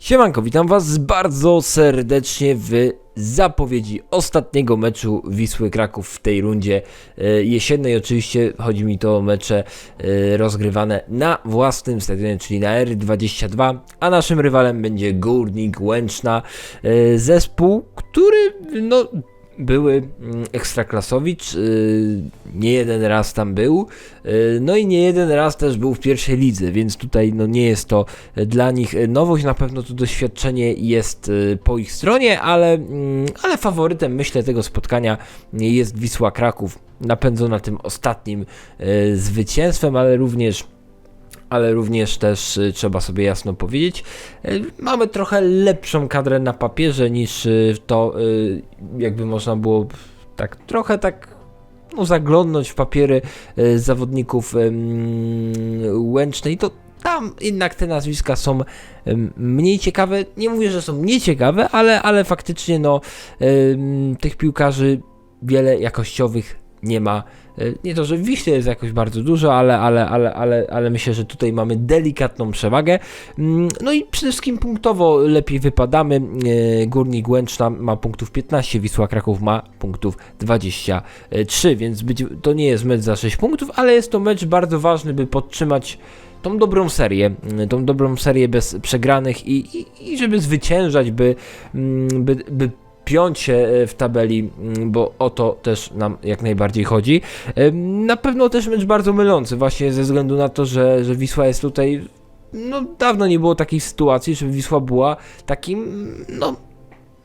Siemanko, witam Was bardzo serdecznie w zapowiedzi ostatniego meczu Wisły Kraków w tej rundzie e, jesiennej. Oczywiście chodzi mi to o mecze e, rozgrywane na własnym stadionie, czyli na R22, a naszym rywalem będzie Górnik Łęczna, e, zespół, który no były mm, ekstraklasowicz, y, nie jeden raz tam był, y, no i nie jeden raz też był w pierwszej lidze, więc tutaj no nie jest to dla nich nowość, na pewno to doświadczenie jest y, po ich stronie, ale, mm, ale faworytem myślę tego spotkania jest Wisła Kraków, napędzona tym ostatnim zwycięstwem, ale również ale również też y, trzeba sobie jasno powiedzieć, y, mamy trochę lepszą kadrę na papierze niż y, to jakby można było tak trochę tak no, zaglądnąć w papiery zawodników Łęcznej, to tam jednak te nazwiska są mniej ciekawe. Nie mówię, że są mniej ciekawe, ale, ale faktycznie no tych piłkarzy wiele jakościowych nie ma. Y, Nie to, że w Wiśle jest jakoś bardzo dużo, ale, ale, ale, ale, ale myślę, że tutaj mamy delikatną przewagę. Mm, No i przede wszystkim punktowo lepiej wypadamy. Y, Górnik Łęczna ma punktów 15, Wisła Kraków ma punktów 23, więc być, to nie jest mecz za 6 punktów, ale jest to mecz bardzo ważny, by podtrzymać tą dobrą serię, y, tą dobrą serię bez przegranych i, i, i żeby zwyciężać, by, mm, by, by piąć się e, w tabeli, bo o to też nam jak najbardziej chodzi. Ym, Na pewno też mecz bardzo mylący, właśnie ze względu na to, że, że Wisła jest tutaj. No, dawno nie było takiej sytuacji, żeby Wisła była takim, no,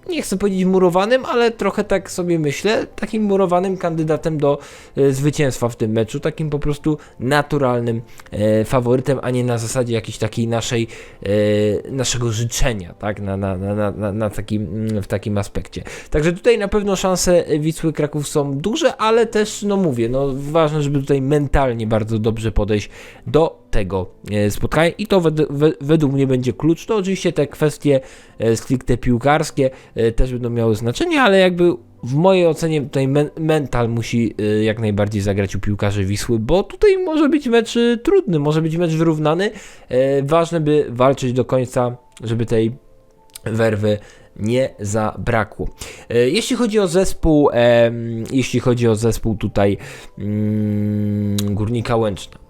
nie chcę powiedzieć murowanym, ale trochę tak sobie myślę, takim murowanym kandydatem do e, zwycięstwa w tym meczu, takim po prostu naturalnym e, faworytem, a nie na zasadzie jakiejś takiej naszej, e, naszego życzenia, tak, na, na, na, na- na, takim, mm, w takim aspekcie. Także tutaj na pewno szanse Wisły Kraków są duże, ale też, no mówię, no ważne, żeby tutaj mentalnie bardzo dobrze podejść do tego e, spotkania i to wed, we, według mnie będzie klucz. To oczywiście te kwestie e, stricte piłkarskie e, też będą miały znaczenie, ale jakby w mojej ocenie tutaj men, mental musi e, jak najbardziej zagrać u piłkarzy Wisły, bo tutaj może być mecz e, trudny, może być mecz wyrównany. E, Ważne, by walczyć do końca, żeby tej werwy nie zabrakło. E, Jeśli chodzi o zespół, em, jeśli chodzi o zespół tutaj mm, Górnika Łęczna.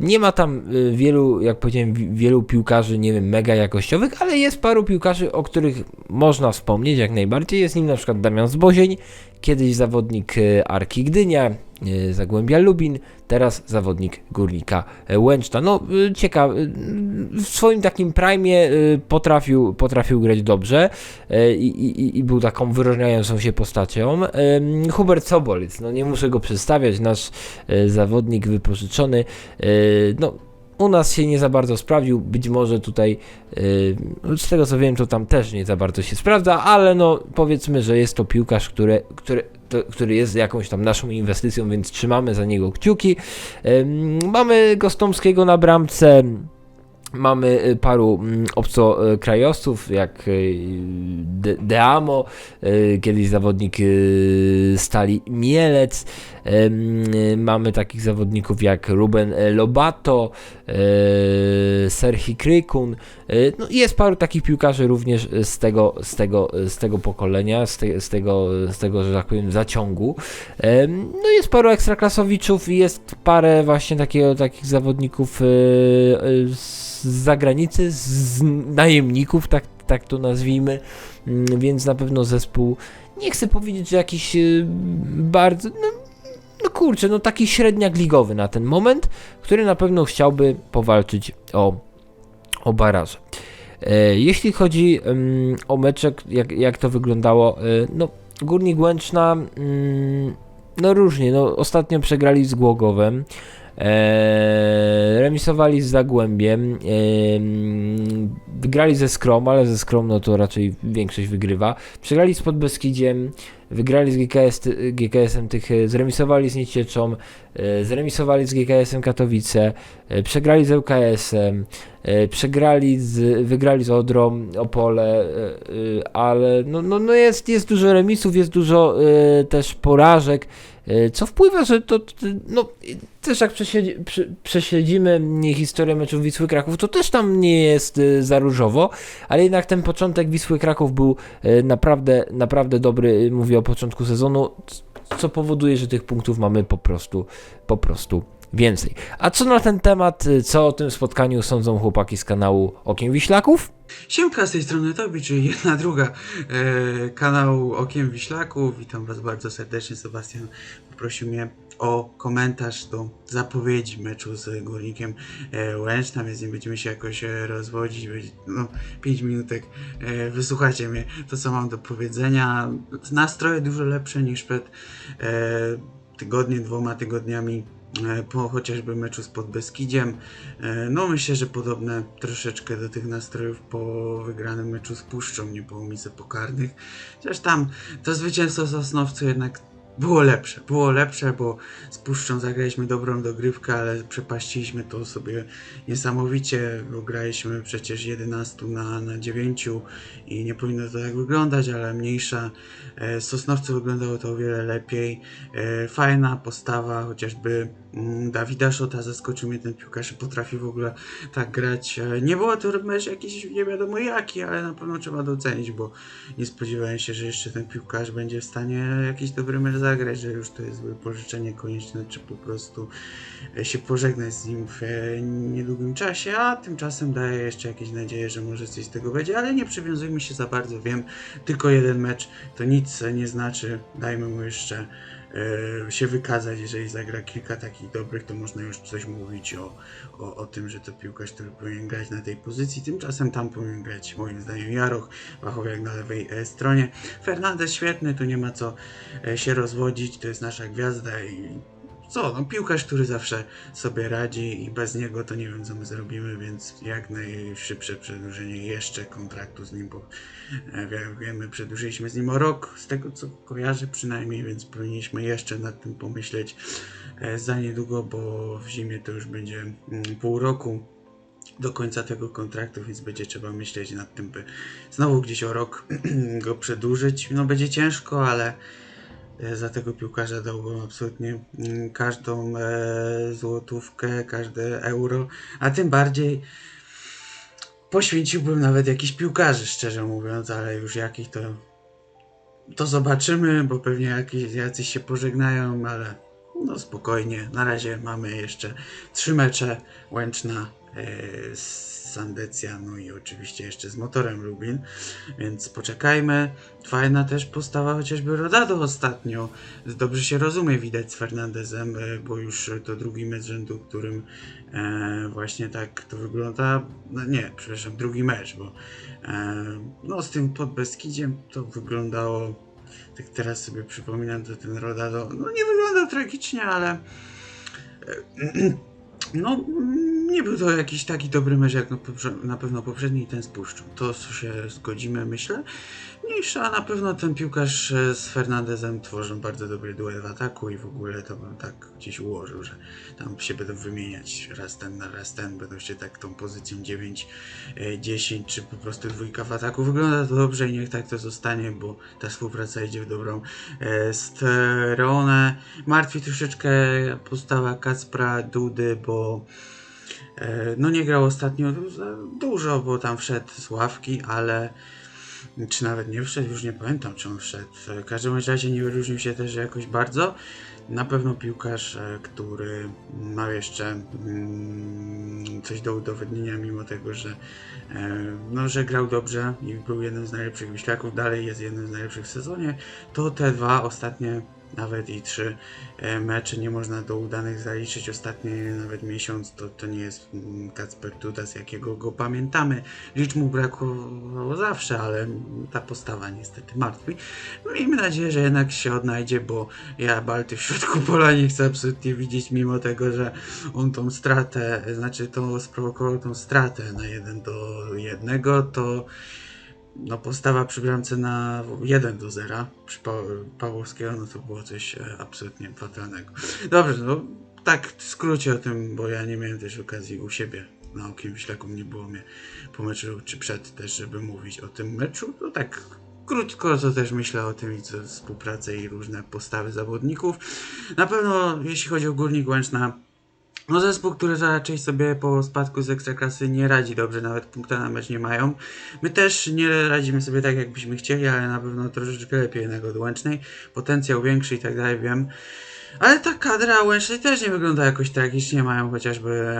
Nie ma tam y, wielu, jak powiedziałem, wi- wielu piłkarzy, nie wiem, mega jakościowych, ale jest paru piłkarzy, o których można wspomnieć jak najbardziej. Jest nim na przykład Damian Zbozień, kiedyś zawodnik y, Arki Gdynia, y, Zagłębia Lubin, teraz zawodnik Górnika Łęczna. No, ciekawe, w swoim takim prime potrafił, potrafił grać dobrze i, i, i był taką wyróżniającą się postacią. Hubert Sobolic, no nie muszę go przedstawiać, nasz zawodnik wypożyczony, no u nas się nie za bardzo sprawdził, być może tutaj y, z tego co wiem to tam też nie za bardzo się sprawdza, ale no powiedzmy, że jest to piłkarz, który, który, to, który jest jakąś tam naszą inwestycją, więc trzymamy za niego kciuki. Ym, mamy Gostomskiego na bramce, Mamy y, paru mm, obcokrajowców, jak y, De- Deamo, y, kiedyś zawodnik Stali Mielec. Mamy takich zawodników jak Ruben e, Lobato, e, Serhi Krykun. E, No, jest paru takich piłkarzy również z tego, z tego, z tego pokolenia, z, te, z, tego, z tego, że tak powiem, zaciągu. No jest paru ekstraklasowiczów i jest parę właśnie takiego, takich zawodników e, z zagranicy, z najemników, tak, tak to nazwijmy, Mm, więc na pewno zespół, nie chcę powiedzieć, że jakiś e, bardzo, no, no kurczę, no taki średniak ligowy na ten moment, który na pewno chciałby powalczyć o, o baraże. E, jeśli chodzi em, o meczek, jak, jak to wyglądało, e, no Górnik Łęczna, mm, no różnie, no ostatnio przegrali z Głogowem, remisowali z Zagłębiem, em, wygrali ze Skrom, ale ze Skrom no to raczej większość wygrywa, przegrali z Podbeskidziem, wygrali z GKS, GKS-em tych, e, zremisowali z Niecieczą, zremisowali z GKS-em Katowice, e, przegrali z ŁKS-em, e, przegrali z, wygrali z Odrą, Opole, e, e, ale no, no, no jest, jest dużo remisów, jest dużo e, też porażek, e, co wpływa, że to, no też jak prześledzi, prze, prześledzimy mm, historię meczów Wisły Kraków, to też tam nie jest e, za różowo, ale jednak ten początek Wisły Kraków był e, naprawdę, naprawdę dobry, mówię o początku sezonu, co powoduje, że tych punktów mamy po prostu, po prostu więcej. A co na ten temat, e, co o tym spotkaniu sądzą chłopaki z kanału Okiem Wiślaków? Siemka z tej strony Tobi, czyli jedna druga e, kanału Okiem Wiślaków. Witam Was bardzo serdecznie. Sebastian poprosił mnie o komentarz do zapowiedzi meczu z Górnikiem e, Łęczna, więc nie będziemy się jakoś e, rozwodzić. Będzie, no, 5 minutek. E, wysłuchacie mnie, to co mam do powiedzenia. Nastroje dużo lepsze niż przed e, tygodniem, dwoma tygodniami po chociażby meczu z Podbeskidziem. E, No myślę, że podobne troszeczkę do tych nastrojów po wygranym meczu z Puszczą, nie było miejsca pokarnych. Chociaż tam to zwycięstwo Sosnowcu jednak było lepsze. Było lepsze, bo z Puszczą zagraliśmy dobrą dogrywkę, ale przepaściliśmy to sobie niesamowicie, bo graliśmy przecież 11 na, na 9 i nie powinno to tak wyglądać, ale mniejsza. E, Z Sosnowcu wyglądało to o wiele lepiej. E, Fajna postawa, chociażby Dawida Szota zaskoczył mnie ten piłkarz, potrafi w ogóle tak grać. E, Nie było to mecz jakiś nie wiadomo jaki, ale na pewno trzeba docenić, bo nie spodziewałem się, że jeszcze ten piłkarz będzie w stanie jakiś dobry mecz zagrać, że już to jest wypożyczenie konieczne, czy po prostu e, się pożegnać z nim w e, niedługim czasie, a tymczasem daje jeszcze jakieś nadzieje, że może coś z tego będzie, ale nie przywiązujmy się za bardzo, wiem, tylko jeden mecz to nic nie znaczy, dajmy mu jeszcze się wykazać, jeżeli zagra kilka takich dobrych, to można już coś mówić o, o, o tym, że to piłkarz, który powinien grać na tej pozycji. Tymczasem tam powinien grać moim zdaniem Jaroch, Wachowiak na lewej e, stronie. Fernandez świetny, tu nie ma co e, się rozwodzić, to jest nasza gwiazda i co, no piłkarz, który zawsze sobie radzi i bez niego to nie wiem co my zrobimy, więc jak najszybsze przedłużenie jeszcze kontraktu z nim, bo e, wie- wiemy, przedłużyliśmy z nim o rok, z tego co kojarzę przynajmniej, więc powinniśmy jeszcze nad tym pomyśleć e, za niedługo, bo w zimie to już będzie mm, pół roku do końca tego kontraktu, więc będzie trzeba myśleć nad tym, by znowu gdzieś o rok go przedłużyć. No będzie ciężko, ale e, za tego piłkarza dałbym absolutnie mm, każdą e, złotówkę, każde euro, a tym bardziej poświęciłbym nawet jakichś piłkarzy, szczerze mówiąc, ale już jakich to to zobaczymy, bo pewnie jakieś, jacyś się pożegnają, ale no spokojnie. Na razie mamy jeszcze trzy mecze Łęczna, e, Sandecja, no i oczywiście jeszcze z motorem Lubin, więc poczekajmy. Fajna też postawa chociażby Rodado ostatnio. Dobrze się rozumie widać z Fernandezem, e, bo już to drugi mecz rzędu, którym e, właśnie tak to wygląda. No nie, przepraszam, drugi mecz, bo e, no z tym pod Beskidziem to wyglądało tak teraz sobie przypominam, to ten Rodado, no nie wyglądał tragicznie, ale e, no mm, nie był to jakiś taki dobry mecz jak na pewno poprzedni ten z Puszczą. To się zgodzimy, myślę. Mniejsza, na pewno ten piłkarz e, z Fernandezem tworzą bardzo dobry duet w ataku i w ogóle to bym tak gdzieś ułożył, że tam się będą wymieniać raz ten na raz ten, będą się tak tą pozycją 9, e, 10 czy po prostu dwójka w ataku. Wygląda to dobrze i niech tak to zostanie, bo ta współpraca idzie w dobrą e, stronę. Martwi troszeczkę postawa Kacpra Dudy, bo no nie grał ostatnio za dużo, bo tam wszedł z ławki, ale czy nawet nie wszedł, już nie pamiętam czy on wszedł. W każdym razie nie wyróżnił się też jakoś bardzo. Na pewno piłkarz, e, który ma jeszcze mm, coś do udowodnienia, mimo tego, że, e, no, że grał dobrze i był jednym z najlepszych wyślaków, dalej jest jednym z najlepszych w sezonie, to te dwa ostatnie, nawet i trzy e, mecze nie można do udanych zaliczyć. Ostatni nawet miesiąc to, to nie jest mm, Kacper Dudas, jakiego go pamiętamy. Licz mu brakowało zawsze, ale ta postawa niestety martwi. Miejmy nadzieję, że jednak się odnajdzie, bo ja Balty w środku pola nie chcę absolutnie widzieć, mimo tego, że on tą stratę, znaczy to sprowokował tą stratę na jeden do jednego, to no postawa przy bramce na 1 do 0 przy pa Pawłowskiego, no to było coś e, absolutnie fatalnego. Dobrze, no tak w skrócie o tym, bo ja nie miałem też okazji u siebie na Okiem Wiślaku, nie było mnie po meczu czy przed też, żeby mówić o tym meczu, to tak krótko co też myślę o tym i co współpracę i różne postawy zawodników. Na pewno jeśli chodzi o Górnik Łęczna, no zespół, który raczej sobie po spadku z Ekstraklasy nie radzi dobrze, nawet punkta na mecz nie mają. My też nie radzimy sobie tak, jakbyśmy chcieli, ale na pewno troszeczkę lepiej jednak od Łęcznej. Potencjał większy i tak dalej, wiem. Ale ta kadra Łęcznej też nie wygląda jakoś tragicznie, mają chociażby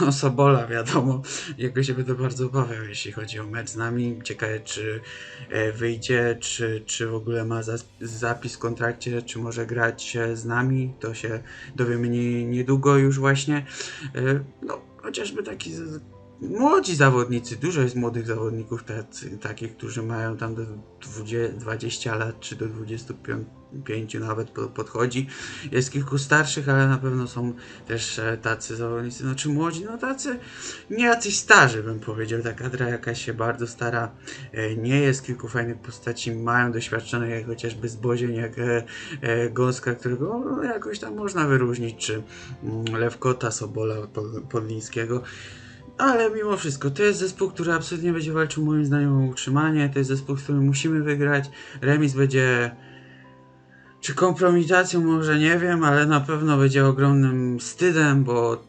no, Sobola, wiadomo. Jego się będę bardzo obawiał, jeśli chodzi o mecz z nami. Ciekawe, czy e, wyjdzie, czy, czy w ogóle ma zas- zapis w kontrakcie, czy może grać z nami. To się dowiemy nie, niedługo już właśnie. E, No, chociażby taki młodzi zawodnicy, dużo jest młodych zawodników tacy, takich, którzy mają tam do 20, 20 lat, czy do 25 nawet po- podchodzi. Jest kilku starszych, ale na pewno są też e, tacy zawodnicy, no czy młodzi, no tacy nie jacyś starzy bym powiedział, ta kadra jakaś się bardzo stara e, nie jest, kilku fajnych postaci mają doświadczonych, jak chociażby Zbozień, jak e, Gąska, którego no, jakoś tam można wyróżnić, czy mm, Lewkota, Sobola, Pod- Podlińskiego. Ale mimo wszystko, to jest zespół, który absolutnie będzie walczył moim zdaniem o utrzymanie. To jest zespół, z którym musimy wygrać. Remis będzie. Czy kompromitacją, może nie wiem, ale na pewno będzie ogromnym wstydem, bo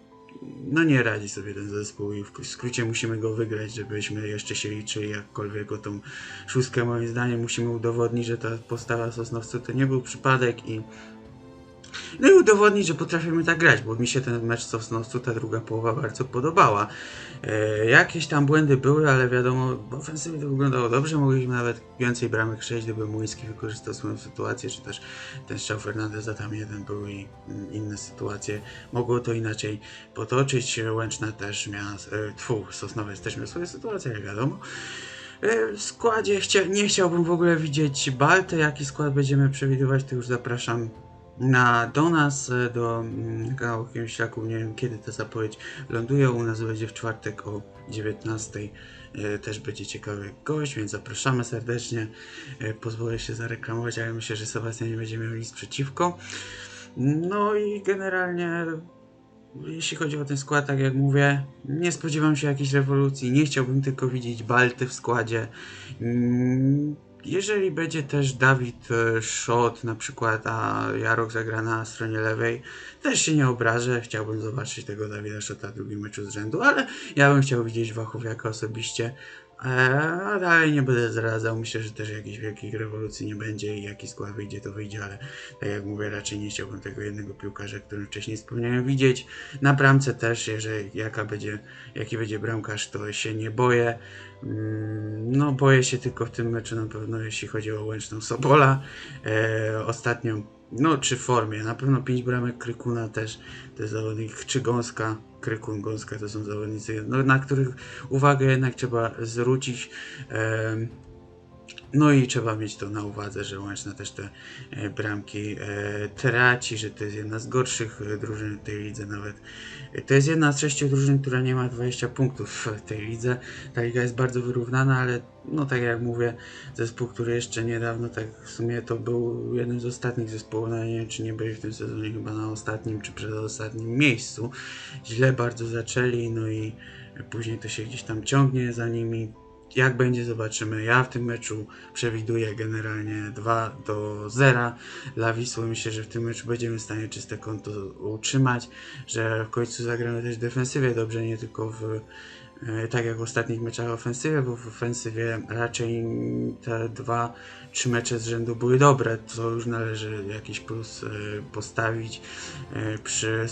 no nie radzi sobie ten zespół i w skrócie musimy go wygrać, żebyśmy jeszcze się liczyli jakkolwiek o tą szóstkę. Moim zdaniem musimy udowodnić, że ta postawa Sosnowcu to nie był przypadek i no i udowodnić, że potrafimy tak grać, bo mi się ten mecz z Sosnowcu, ta druga połowa bardzo podobała. E, jakieś tam błędy były, ale wiadomo, w ofensywie to wyglądało dobrze, mogliśmy nawet więcej bramek strzelić, gdyby Młyński wykorzystał swoją sytuację, czy też ten strzał Fernandeza tam jeden był i mm, inne sytuacje. Mogło to inaczej potoczyć. Łęczna też miała, e, tfu, Sosnowiec też miał swoje sytuacje, jak wiadomo. E, W składzie chcia, nie chciałbym w ogóle widzieć Baltę. Jaki skład będziemy przewidywać, to już zapraszam na, do nas, e, do mm, kanału Ślaków. Nie wiem kiedy ta zapowiedź ląduje. U nas będzie w czwartek o 19. E, Też będzie ciekawy gość, więc zapraszamy serdecznie. E, Pozwolę się zareklamować, ale myślę, że Sebastian nie będzie miał nic przeciwko. No i generalnie jeśli chodzi o ten skład, tak jak mówię, nie spodziewam się jakiejś rewolucji. Nie chciałbym tylko widzieć Balty w składzie. Jeżeli będzie też Dawid e, Szot na przykład, a Jarok zagra na stronie lewej, też się nie obrażę. Chciałbym zobaczyć tego Dawida Szota w drugim meczu z rzędu, ale ja bym chciał widzieć Wachowiaka osobiście. E, A dalej nie będę zdradzał. Myślę, że też jakichś wielkich rewolucji nie będzie i jaki skład wyjdzie, to wyjdzie, ale tak jak mówię, raczej nie chciałbym tego jednego piłkarza, którym wcześniej wspomniałem, widzieć. Na bramce też, jeżeli jaka będzie, jaki będzie bramkarz, to się nie boję. Mm, No, boję się tylko w tym meczu na pewno, jeśli chodzi o Łęczną Sobola. E, ostatnią, no, czy formie, na pewno 5 bramek Krykuna też, to jest zawodnik, czy Gąska, Krykun, Gąska to są zawodnicy, no, na których uwagę jednak trzeba zwrócić. No i trzeba mieć to na uwadze, że Łęczna też te e, bramki e, traci, że to jest jedna z gorszych e, drużyn w tej lidze nawet. To jest jedna z sześciu drużyn, która nie ma 20 punktów w tej lidze. Ta liga jest bardzo wyrównana, ale no tak jak mówię, zespół, który jeszcze niedawno, tak w sumie to był jednym z ostatnich zespołów, no nie wiem czy nie byli w tym sezonie chyba na ostatnim czy przedostatnim miejscu. Źle bardzo zaczęli, no i później to się gdzieś tam ciągnie za nimi. Jak będzie, zobaczymy. Ja w tym meczu przewiduję generalnie 2 do 0 dla Wisły. Myślę, że w tym meczu będziemy w stanie czyste konto utrzymać, że w końcu zagramy też defensywie dobrze, nie tylko w e, tak jak w ostatnich meczach ofensywie, bo w ofensywie raczej te dwa, trzy mecze z rzędu były dobre, co już należy jakiś plus e, postawić e, przy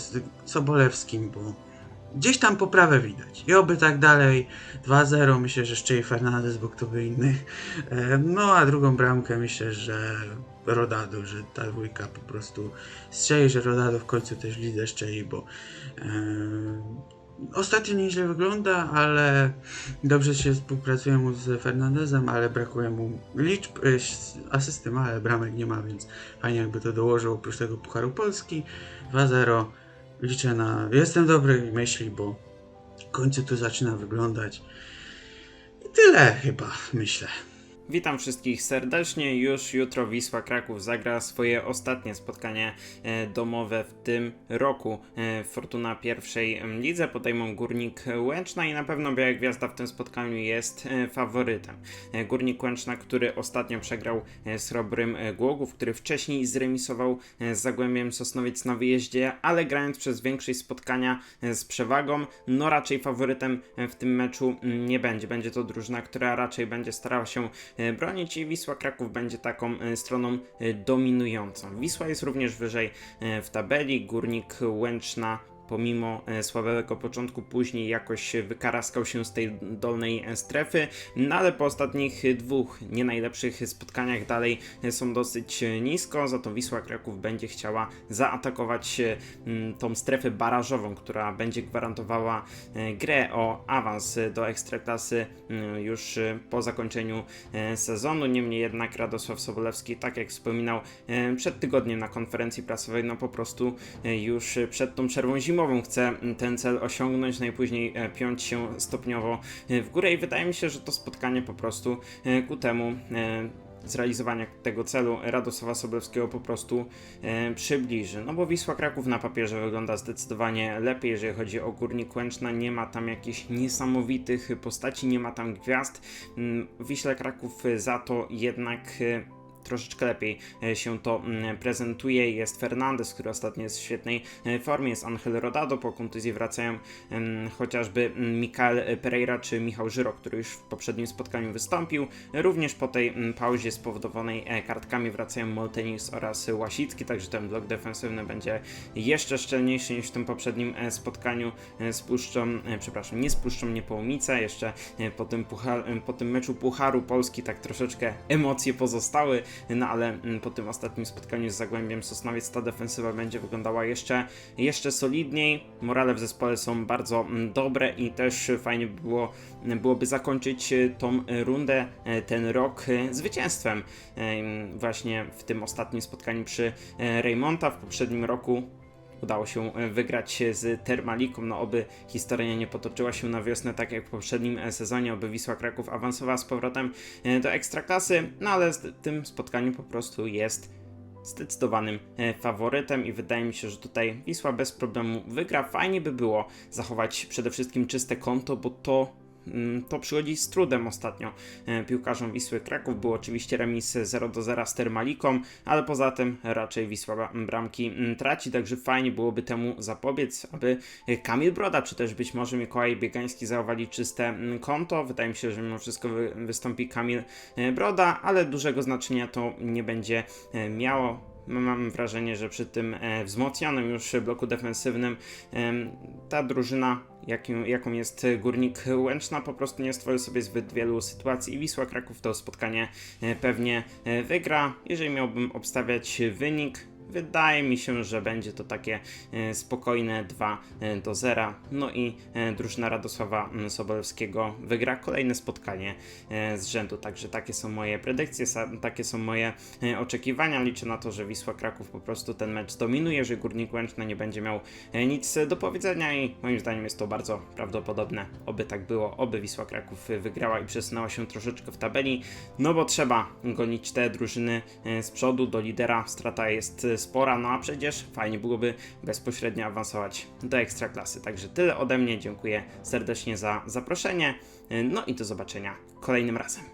Sobolewskim, bo gdzieś tam poprawę widać. I oby tak dalej. 2-0 myślę, że szczęście Fernandez, bo kto by inny. E, No a drugą bramkę myślę, że Rodado, że ta dwójka po prostu strzeli, że Rodado w końcu też lidze strzeli, bo e, Ostatnio nieźle wygląda, ale dobrze się współpracuje mu z Fernandezem, ale brakuje mu liczb, e, asysty ma, ale bramek nie ma, więc fajnie jakby to dołożył oprócz tego Pucharu Polski. 2-0. Liczę na... Jestem dobrej myśli, bo w końcu to zaczyna wyglądać. tyle chyba, myślę. Witam wszystkich serdecznie. Już jutro Wisła Kraków zagra swoje ostatnie spotkanie e, domowe w tym roku. E, Fortuna pierwszej lidze podejmą Górnik Łęczna i na pewno Biała Gwiazda w tym spotkaniu jest e, faworytem. Górnik Łęczna, który ostatnio przegrał z Robrym Głogów, który wcześniej zremisował z Zagłębiem Sosnowiec na wyjeździe, ale grając przez większość spotkania z przewagą, no raczej faworytem w tym meczu mm, nie będzie. Będzie to drużyna, która raczej będzie starała się bronić i Wisła Kraków będzie taką e, stroną e, dominującą. Wisła jest również wyżej e, w tabeli, Górnik Łęczna pomimo e, słabego początku później jakoś wykaraskał się z tej dolnej e, strefy, no ale po ostatnich dwóch nie najlepszych spotkaniach dalej e, są dosyć nisko, za to Wisła Kraków będzie chciała zaatakować tą strefę barażową, która będzie gwarantowała grę o awans do Ekstraklasy już po zakończeniu sezonu. Niemniej jednak Radosław Sobolewski, tak jak wspominał przed tygodniem na konferencji prasowej, no po prostu już przed tą przerwą zimową chce m, ten cel osiągnąć, najpóźniej e, piąć się stopniowo e, w górę i wydaje mi się, że to spotkanie po prostu e, ku temu zrealizowania tego celu Radosława Sobolewskiego po prostu e, przybliży. No bo Wisła Kraków na papierze wygląda zdecydowanie lepiej, jeżeli chodzi o Górnik Łęczna. Nie ma tam jakichś niesamowitych postaci, nie ma tam gwiazd. Mm, Wiśle Kraków za to jednak troszeczkę lepiej e, się to mm, prezentuje. Jest Fernandez, który ostatnio jest w świetnej e, formie, jest Angel Rodado, po kontuzji wracają chociażby mm, Mikael Pereira czy Michał Żyro, który już w poprzednim spotkaniu wystąpił. Również po tej mm, pauzie spowodowanej e, kartkami wracają Moltenis oraz Łasicki, także ten blok defensywny będzie jeszcze szczelniejszy niż w tym poprzednim spotkaniu z Puszczą, e, przepraszam, nie z Puszczą Niepołomice, jeszcze po tym, puchar, po tym meczu Pucharu Polski tak troszeczkę emocje pozostały, no ale mm, po tym ostatnim spotkaniu z Zagłębiem Sosnowiec ta defensywa będzie wyglądała jeszcze, jeszcze solidniej. Morale w zespole są bardzo mm, dobre i też fajnie by było, byłoby zakończyć e, tą rundę, e, ten rok e, zwycięstwem. Em, Właśnie w tym ostatnim spotkaniu przy Reymonta w poprzednim roku udało się e, wygrać z Termaliką. No oby historia nie potoczyła się na wiosnę tak jak w poprzednim e, sezonie, oby Wisła Kraków awansowała z powrotem e, do Ekstraklasy, no ale w tym spotkaniu po prostu jest zdecydowanym faworytem i wydaje mi się, że tutaj Wisła bez problemu wygra. Fajnie by było zachować przede wszystkim czyste konto, bo to to przychodzi z trudem ostatnio e, piłkarzom Wisły Kraków. Był oczywiście remis 0 do 0 z Termaliką, ale poza tym raczej Wisła bra- bramki mm, traci, także fajnie byłoby temu zapobiec, aby e, Kamil Broda, czy też być może Mikołaj Biegański zachowali czyste mm, konto. Wydaje mi się, że mimo wszystko wy, wystąpi Kamil e, Broda, ale dużego znaczenia to nie będzie miało. Mam wrażenie, że przy tym e, wzmocnionym już bloku defensywnym ta drużyna, jakim, jaką jest Górnik Łęczna, po prostu nie stworzy sobie zbyt wielu sytuacji Wisła Kraków to spotkanie e, pewnie e, wygra. Jeżeli miałbym obstawiać wynik, wydaje mi się, że będzie to takie e, spokojne 2 e, do 0. No i e, drużyna Radosława Sobolewskiego wygra kolejne spotkanie z rzędu. Także takie są moje predykcje, takie są moje oczekiwania. Liczę na to, że Wisła Kraków po prostu ten mecz dominuje, że Górnik Łęczna nie będzie miał nic do powiedzenia i moim zdaniem jest to bardzo prawdopodobne. Oby tak było, oby Wisła Kraków wygrała i przesunęła się troszeczkę w tabeli, no bo trzeba gonić te drużyny z przodu do lidera. Strata jest spora, no a przecież fajnie byłoby bezpośrednio awansować do Ekstraklasy. Także tyle ode mnie, dziękuję serdecznie za zaproszenie, no i do zobaczenia kolejnym razem.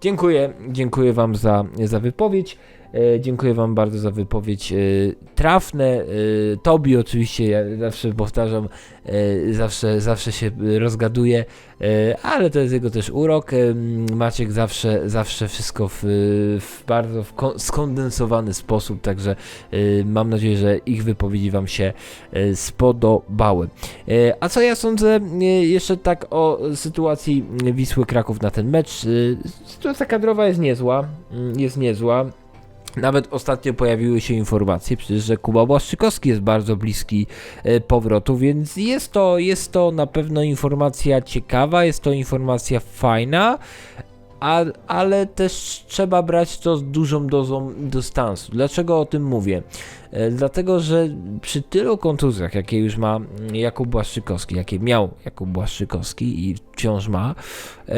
Dziękuję, dziękuję Wam za, za wypowiedź. E, dziękuję Wam bardzo za wypowiedź e, trafne. E, Tobi oczywiście, ja zawsze powtarzam, zawsze, zawsze się rozgaduje, ale to jest jego też urok. Maciek zawsze, zawsze wszystko w, w bardzo w kon- skondensowany sposób, także mam nadzieję, że ich wypowiedzi Wam się spodobały. A co ja sądzę jeszcze tak o sytuacji Wisły Kraków na ten mecz? Sytuacja kadrowa jest niezła, mm, jest niezła. Nawet ostatnio pojawiły się informacje przecież, że Kuba Błaszczykowski jest bardzo bliski e, powrotu, więc jest to, jest to na pewno informacja ciekawa, jest to informacja fajna, a, ale też trzeba brać to z dużą dozą dystansu. Dlaczego o tym mówię? E, Dlatego, że przy tylu kontuzjach, jakie już ma Jakub Błaszczykowski, jakie miał Jakub Błaszczykowski i wciąż ma, e,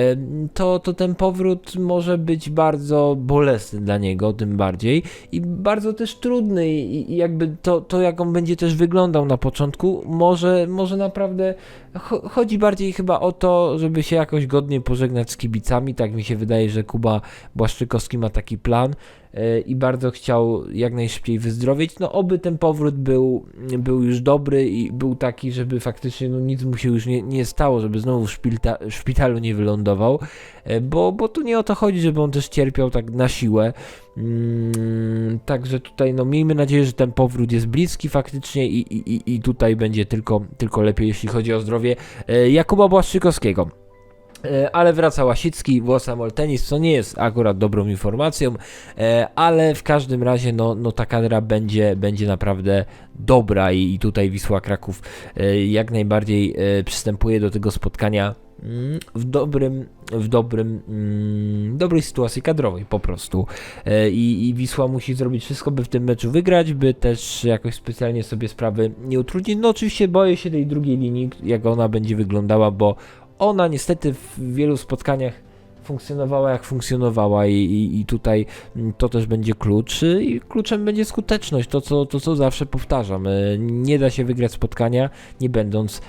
to, to ten powrót może być bardzo bolesny dla niego, tym bardziej i bardzo też trudny. I, jakby to, to, jak on będzie też wyglądał na początku, może, może naprawdę cho- chodzi bardziej chyba o to, żeby się jakoś godnie pożegnać z kibicami, tak mi się wydaje, że Kuba Błaszczykowski ma taki plan i bardzo chciał jak najszybciej wyzdrowieć. No oby ten powrót był, był już dobry i był taki, żeby faktycznie no, nic mu się już nie, nie stało, żeby znowu w, szpilta, szpitalu nie wylądował, e, bo, bo tu nie o to chodzi, żeby on też cierpiał tak na siłę. Mm, także tutaj no miejmy nadzieję, że ten powrót jest bliski faktycznie i, i, i- i tutaj będzie tylko, tylko lepiej, jeśli chodzi o zdrowie e, Jakuba Błaszczykowskiego. E, Ale wraca Łasicki, włosa Moltenis, co nie jest akurat dobrą informacją, e, ale w każdym razie no, no ta kadra będzie, będzie naprawdę dobra i, i tutaj Wisła Kraków e, jak najbardziej przystępuje do tego spotkania mm, w dobrym, w dobrym, mm, dobrej sytuacji kadrowej po prostu. I, I Wisła musi zrobić wszystko, by w tym meczu wygrać, by też jakoś specjalnie sobie sprawy nie utrudnić. No oczywiście boję się tej drugiej linii, jak ona będzie wyglądała, bo ona niestety w wielu spotkaniach funkcjonowała jak funkcjonowała i, i, i tutaj to też będzie klucz i kluczem będzie skuteczność, to co, to co zawsze powtarzam, y, nie da się wygrać spotkania nie będąc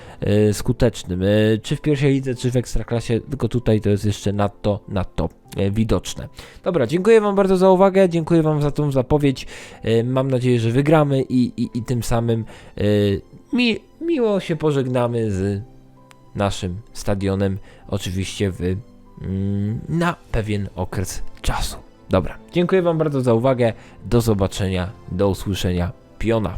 y, skutecznym, Y, czy w pierwszej lidze, czy w ekstraklasie, tylko tutaj to jest jeszcze nadto, nadto widoczne. Dobra, dziękuję Wam bardzo za uwagę, dziękuję Wam za tą zapowiedź, mam nadzieję, że wygramy i, i, i tym samym mi, miło się pożegnamy z naszym stadionem, oczywiście w, mm, na pewien okres czasu. Dobra, dziękuję Wam bardzo za uwagę. Do zobaczenia, do usłyszenia. Piona.